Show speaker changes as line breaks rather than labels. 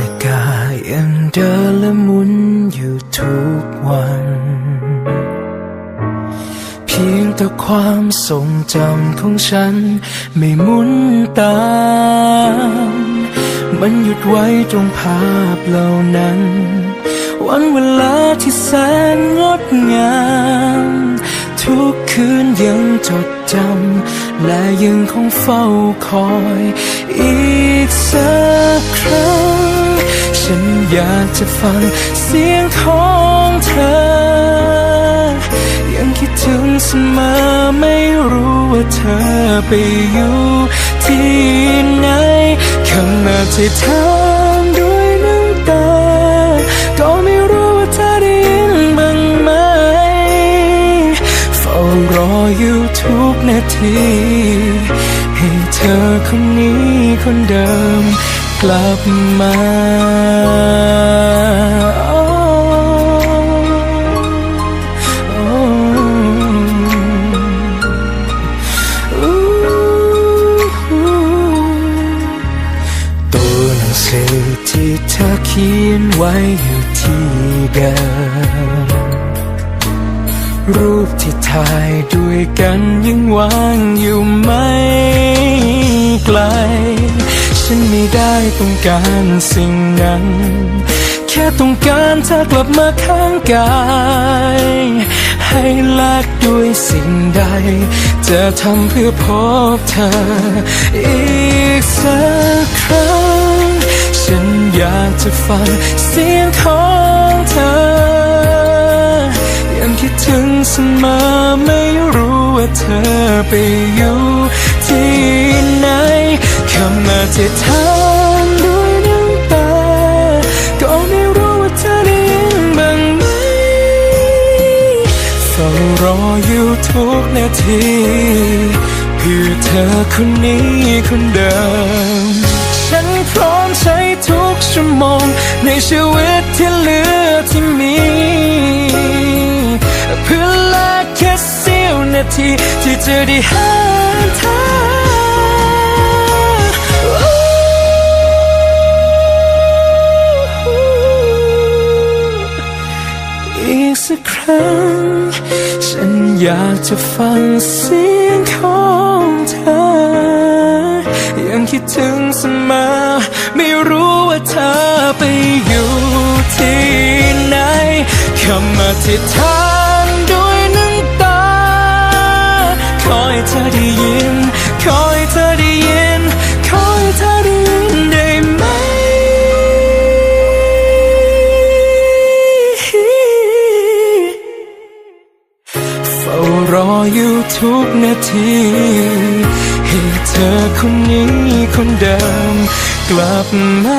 ฬิกายังเดินและหมุนอยู่ทุกวัน เพียงแต่ความทรงจำของฉันไม่หมุนตามมันหยุดไว้ตรงภาพเหล่านั้น วันเวลาที่แสนงดงาม ทุกคืนยังจดจำและยังคงเฝ้าคอยอีกสักครั้ง ฉันอยากจะฟังเสียงของเธอ ยังคิดถึงเสมอไม่รู้ว่าเธอไปอยู่ที่ไหนคำมาที่ถามด้วยน้ำตา ก็ไม่รู้ว่าเธอได้ยินบ้างไหมเฝ้ารออยู่ทุกนาที ให้เธอคนนี้คนเดิมกลับมา ที่เธอเขียนไว้อยู่ที่เดิม รูปที่ถ่ายด้วยกันยังวางอยู่ไม่ไกล ฉันไม่ได้ต้องการสิ่งนั้น แค่ต้องการเธอกลับมาข้างกาย ให้แลกด้วยสิ่งใด จะทำเพื่อพบเธออีกสักครั้งากจะฟังเสียงของเธอ ยังคิดถึงเสมอไม่รู้ว่าเธอไปอยู่ที่ไหนคำมาที่ถามด้วยน้ำตาก็ไม่รู้ว่าเธอได้ยินบ้างไหมเฝ้ารออยู่ทุกนาทีเพื่อเธอคนนี้คนเดิม มใช้ทุกชั่วโมง ในชีวิตที่เหลือที่มี เพื่อแลกแค่เสี้ยวนาที ที่จะได้หาเธออีกสักครั้ง ฉันอยากจะฟังเสียงของเธอ คิดถึงเสมอ ไม่รู้ว่าเธอไปอยู่ที่ไหนคำอธิษฐานด้วยน้ำตาขอให้เธอได้ยินขอให้เธอได้ยินขอให้เธอได้ยินได้ไหม เฝ้ารออยู่ทุกนาที ให้เธอคนนี้คนเดิมกลับมา